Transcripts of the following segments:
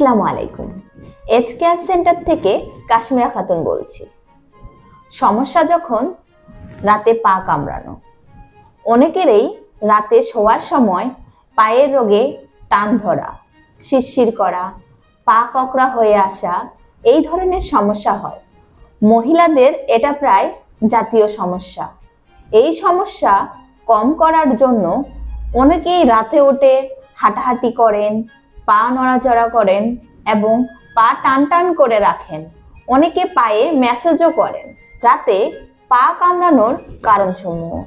আসসালামু আলাইকুম। H care centre থেকে কাশ্মীরা খাতুন বলছি। সমস্যা যখন রাতে পা কামড়ানো, অনেকেরই রাতে শোয়ার সময় পায়ের রোগে টান ধরা, শিরশির করা, পা ককড়া হয়ে আসা, এই ধরনের সমস্যা হয়। মহিলাদের এটা প্রায় জাতীয় সমস্যা। এই সমস্যা কম করার জন্য অনেকেই রাতে ওঠে হাঁটাহাঁটি করেন পা নড়াচড়া করেন এবং পা টান টান করে রাখেন। অনেকে পায়ে ম্যাসেজও করেন। রাতে পা কামড়ানোর কারণসমূহ।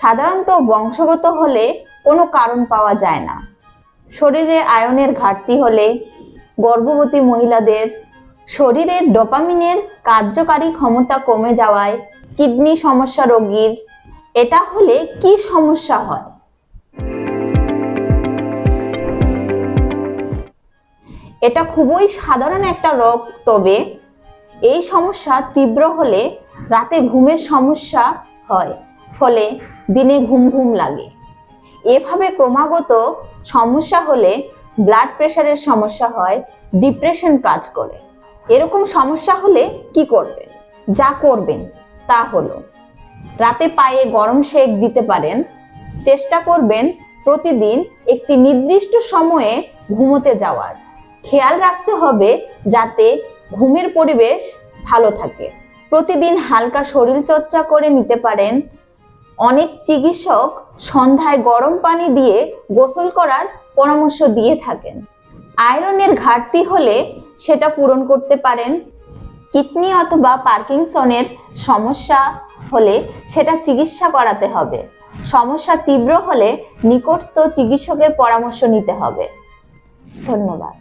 সাধারণত বংশগত হলে কোনো কারণ পাওয়া যায় না। শরীরে আয়নের ঘাটতি হলে গর্ভবতী মহিলাদের শরীরের ডোপামিনের কার্যকারী ক্ষমতা কমে যাওয়ায় কিডনি সমস্যা, রোগীর। এটা হলে কি সমস্যা হয়? এটা খুবই সাধারণ একটা রোগ, তবে এই সমস্যা তীব্র হলে রাতে ঘুমের সমস্যা হয়, ফলে দিনে ঘুম ঘুম লাগে। এভাবে ক্রমাগত সমস্যা হলে ব্লাড প্রেশারের সমস্যা হয় ডিপ্রেশন কাজ করে। এরকম সমস্যা হলে কি করবেন? যা করবেন তা হলো, রাতে পায়ে গরম সেক দিতে পারেন, চেষ্টা করবেন প্রতিদিন একটি নির্দিষ্ট সময়ে ঘুমোতে যাওয়ার। খেয়াল রাখতে হবে যাতে ঘুমের পরিবেশ ভালো থাকে। প্রতিদিন হালকা শরীর চর্চা করে নিতে পারেন। অনেক চিকিৎসক সন্ধ্যায় গরম পানি দিয়ে গোসল করার পরামর্শ দিয়ে থাকেন। আয়রনের ঘাটতি হলে সেটা পূরণ করতে পারেন। কিডনি অথবা পার্কিনসনের সমস্যা হলে সেটা চিকিৎসা করাতে হবে। সমস্যা তীব্র হলে নিকটস্থ চিকিৎসকের পরামর্শ নিতে হবে। ধন্যবাদ।